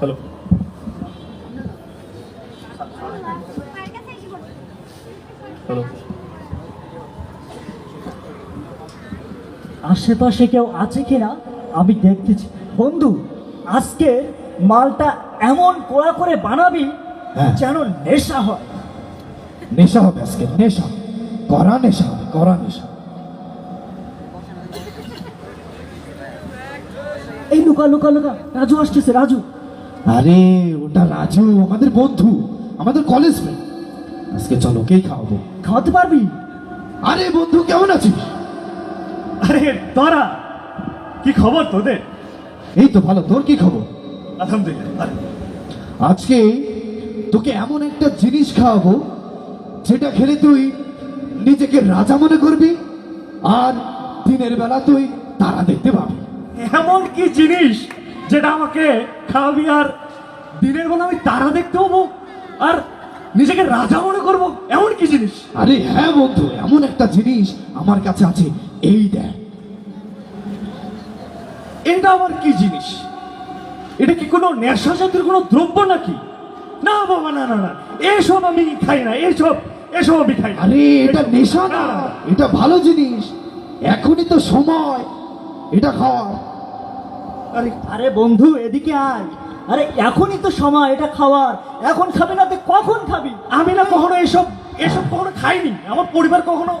Hello hello আশেপাশে কেউ আছে কিনা? আমি দেখতেছি। বন্ধু আজকে মালটা এমন কোড়া করে বানাবি হ্যাঁ। যেন নেশা হয়। নেশা হবে আজকে নেশা। করা নেশা হবে করা নেশা। এই লুকা লুকা লুকা। রাজু আসতেছে রাজু। আরে ওটা রাজু আমাদের বন্ধু আমাদের কলেজ ফ্রেন্ড আজকে চলো কেই খাওয়াবো। খাওয়াতে পারবি? আরে বন্ধু কেমন আছিস? আরে তোরা কি খবর তোদের? এই তো ভালো তোর কি খবর? আলহামদুলিল্লাহ আরে, আজকে তোকে এমন একটা জিনিস খাওয়াবো যেটা খেলে তুই নিজেকে রাজা মনে করবি আর দিনের বেলা তুই তারা দেখতে পাবি। এমন কি জিনিস যেটা আমাকে খাওয়াবি আর দিনের বেলা আমি তারা দেখতে হব আর নিজেকে রাজা মনে করব এমন কি জিনিস? আরে হ্যাঁ বন্ধু এমন একটা জিনিস আমার কাছে আছে। এই দেখ। এটা আবার কি জিনিস? এটা কি কোনো নেশা জাতীয় কোনো দ্রব্য নাকি? না বাবা না না না। এসব আমি খাই না এসব এসব আমি খাই না। আরে এটা নেশা না এটা ভালো জিনিস। এখনই তো সময়। এটা খাওয়ার আরে আরে বন্ধু এদিকে আয়। আরে এখনই তো সময় এটা খাওয়ার। এখন খাবি না তো কখন খাবি? আমি না কখনো এসব এসব কখনো খাইনি। আমার পরিবার কখনো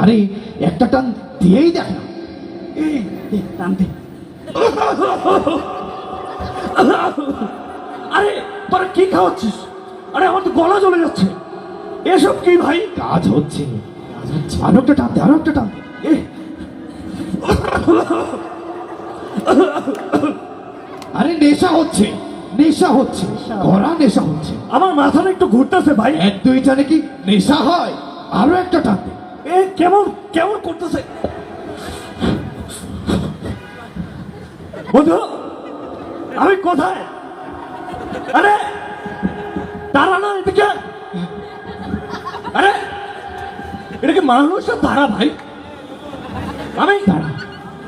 আরে একটা টান দিয়েই দেখ না। এই টান দে। আরে তোরা কি খাওয়াচ্ছিস? আরে আমার তো গলা জ্বলে যাচ্ছে। এসব কি ভাই? কাজ হচ্ছে। আরও একটা টান দে আরও একটা টান দে। আরে নেশা হচ্ছে নেশা হচ্ছে করা নেশা হচ্ছে। আমার মাথাটা একটু ঘুরতেছে ভাই। এক দুইটা নাকি নেশা হয়? আরও একটা টানতে এ কেমন কেমন করতেছে? বন্ধু আমি কোথায়? আরে তারা না এদিকে। আরে এটা কি মানুষ না তারা ভাই? আমি দাঁড়া।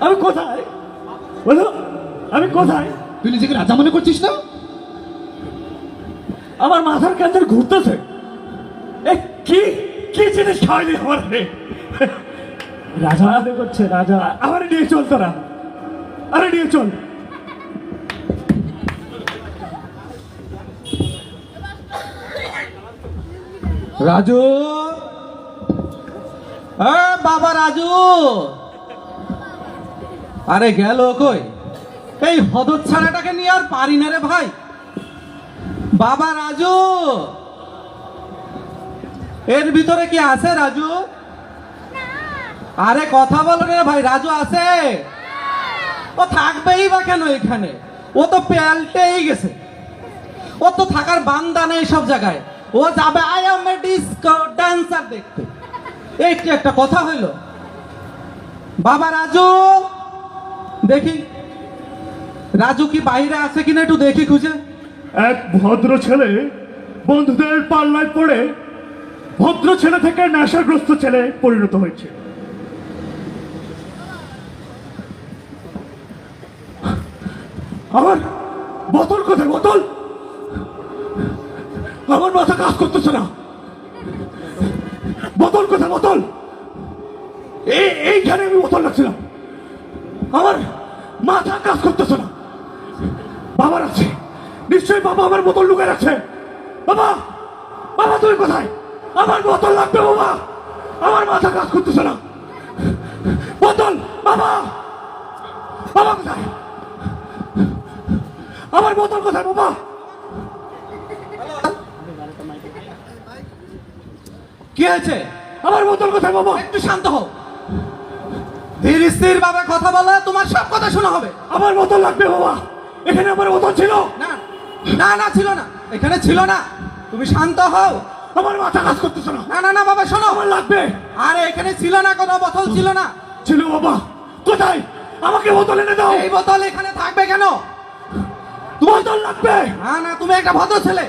আমি কোথায়? বন্ধু আমি কোথায়? তুই নিজেকে রাজা মনে করছিস না? আমার মাথার কেন্দ্রে ঘুরতেছে। এ কি? কি জিনিস খাওয়াইলি আমার রাজা করছে রাজা। আমার নিয়ে চল তোরা। আরে নিয়ে চল। রাজু? বাবা রাজু! আরে গেল কই? এই হদর ছাড়াটাকে নিয়ে আর পারি না রে ভাই। বাবা রাজু! এর ভিতরে কি আছে রাজু? আরে কথা বলো রে ভাই, রাজু আছে? ও থাকবেই বা কেন এখানে? ও তো পেলটেই গেছে। ও তো থাকার বান্দা নেই সব জায়গায়। ও যাবে আই ডান্সার দেখতে। এই কি একটা কথা হইল। বাবা রাজু! দেখি। রাজু কি বাইরে আছে কিনা একটু দেখি খুঁজে। এক ভদ্র ছেলে বন্ধুদের পাল্লায় পড়ে ভদ্র ছেলে থেকে নেশাগ্রস্ত ছেলে পরিণত হয়েছে। আমার বোতল কোথায়? বোতল? আমার মাথা কাজ করতেছে না। বোতল কোথায়? বোতল? এই এইখানে আমি বোতল রাখছিলাম। আমার মাথা কাজ করতেছে না। বাবার আছে নিশ্চয়ই বাবা আমার বোতল লুকায় রাখছে। বাবা বাবা, তুমি কোথায়? আমার বোতল লাগবে, বাবা। আমার মাথা কাজ করতেছে না। বোতল, বাবা। বাবা কোথায়? আমার বোতল কোথায়, বাবা? কি হয়েছে? আমার বোতল কোথায়, বাবা? একটু শান্ত হও। ধীর স্থির ভাবে কথা বলো তোমার সব কথা শোনা হবে। আমার বোতল লাগবে বাবা। এখানে আমার বোতল ছিল। না না না ছিল না। এখানে ছিল না। তুমি শান্ত হও। আমার মাথা কাজ করতেছে না। না না না বাবা শোনো। আমার লাগবে। আরে এখানে ছিল না কোনো বোতল ছিল না। ছিল বাবা। কোথায়? আমাকে বোতল এনে দাও। এই বোতল এখানে থাকবে কেন? বোতল লাগবে। না না তুমি একটা ভদ্র ছেলে।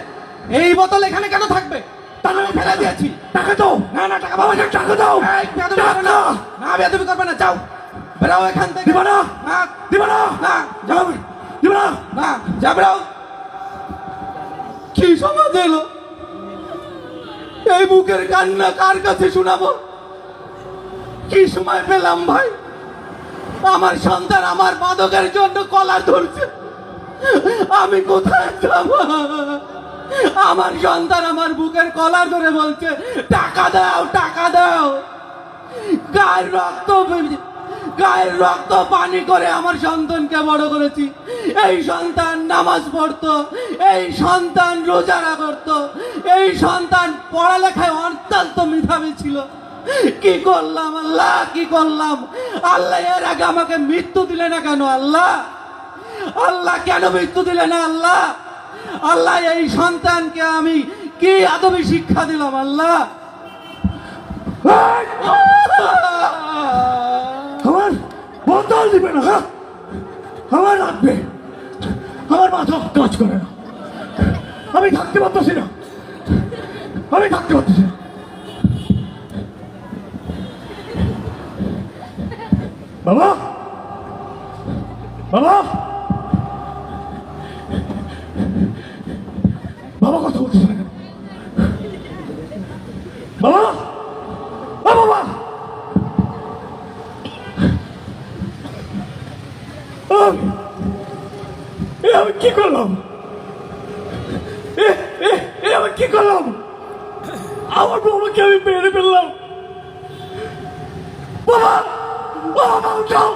এই বোতল এখানে কেন থাকবে? টাকা আমি ফেলে দিয়েছি। টাকা দাও। না না টাকা বাবা টাকা দাও। এই, না। না করবে না যাও। বেরাও এখান থেকে। দিবা না। না। দিবা না। না। যাও। দিবা না। না। যা বেরাও কি সমাজ এলো? এই বুকের কান্না কার কাছে শোনাবো? কি সময় পেলাম ভাই? আমার সন্তান আমার মাদকের জন্য কলার ধরছে। আমি কোথায় যাব? আমার সন্তান আমার বুকের কলার ধরে বলছে, টাকা দাও টাকা দাও। গায়ের রক্ত গায়ের রক্ত পানি করে আমার সন্তানকে বড় করেছি। এই সন্তান নামাজ পড়তো, এই সন্তান রোজারা করত, এই সন্তান পড়ালেখায় অত্যন্ত মেধাবী ছিল। কি করলাম আল্লাহ, কি করলাম? আল্লাহ এর আগে আমাকে মৃত্যু দিলে না কেন আল্লাহ? আল্লাহ কেন মৃত্যু দিলে না আল্লাহ? আল্লাহ, এই সন্তানকে আমি কি আদবি শিক্ষা দিলাম, আল্লাহ? আমার বদল দিবে না হ্যাঁ? আমার লাগবে। আমার মাথা কাজ করে না। আমি থাকতে পারতেছি না। আমি থাকতে পারতেছি না। বাবা? বাবা? বাবা, কথা বলতেছে না। বাবা বাবা। আমি কি করলাম? আমি কি করলাম? আমার বাবাকে আমি মেরে ফেললাম। বাবা বাবা, উঠাও।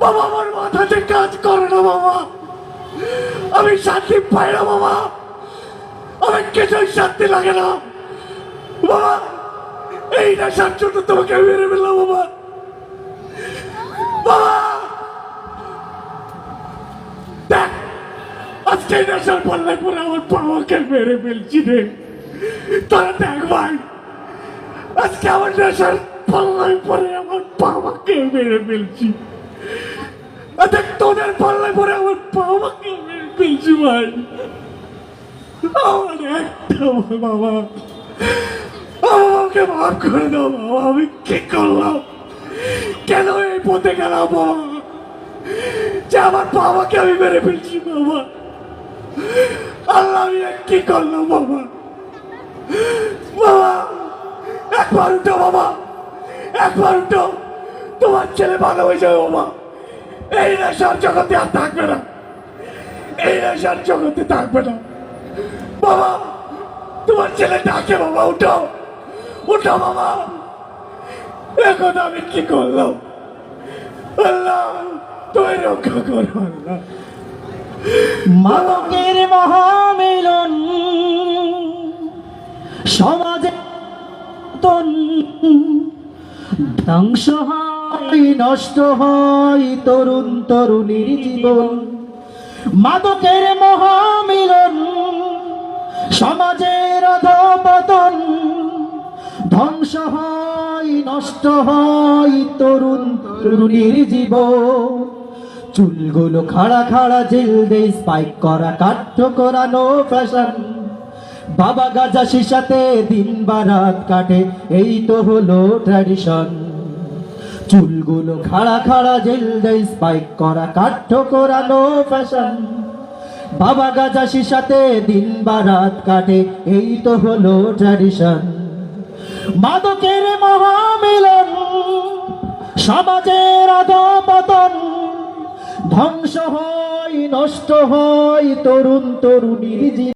বাবা, আমার মাথাতে কাজ করে না, বাবা। আমি শান্তি পাই না, বাবা। আমার কিছুই শান্তি লাগে না। বাবা, এই নেশার জন্য তোমাকে মেরে ফেললাম, বাবা। বাবা, দেখ, আজকে এই নেশার পাল্লায় পরে আমার বাবাকে মেরে ফেলছি রে। তারা দেখ, ভাই, আজকে আমার নেশার পাল্লায় পরে আমার বাবাকে মেরে ফেলছি। দেখ, তোদের পাল্লায় পরে আমার বাবাকে মেরে ফেলছি, ভাই। আমার একটা বাবা আমাকে মাফ করে দাও বাবা আমি কি করলাম কেন এই পথে গেলাম বাবা যে আমার বাবাকে আমি মেরে ফেলছি বাবা আল্লাহ আমি কি করলাম বাবা বাবা একবার উঠো বাবা একবার উঠো তোমার ছেলে ভালো হয়ে যাবে বাবা এই নেশার জগতে আর থাকবে না। এই নেশার জগতে থাকবে না। বাবা, তোমার ছেলে ডাকে বাবা, উঠো। উঠো বাবা। এখন আমি কি করলাম? আল্লাহ, তুমি রক্ষা করো, আল্লাহ। মাদকের মহামিলন, সমাজে ধ্বংস হয়, নষ্ট হয়, তরুণ, তরুণীর জীবন। মাদকের মহামিলন সমাজের অধপতন ধ্বংস হয়, নষ্ট হয় তরুণ তরুণীর জীবন। চুলগুলো খাড়া খাড়া জেল দে স্পাইক করা কাঠ্য করানো ফ্যাশন বাবা গাজা শিশাতে দিন বারাত কাটে, এই তো হলো ট্র্যাডিশন চুলগুলো খাড়া খাড়া জেল দে স্পাইক করা কাঠ্য করানো ফ্যাশন বাবা গাজা সাথে দিন বা রাত কাটে, এই তো হলো ট্র্যাডিশন মাদকের মহামিলন, সমাজের অধপতন ধ্বংস হয়, নষ্ট হয় তরুণ তরুণীর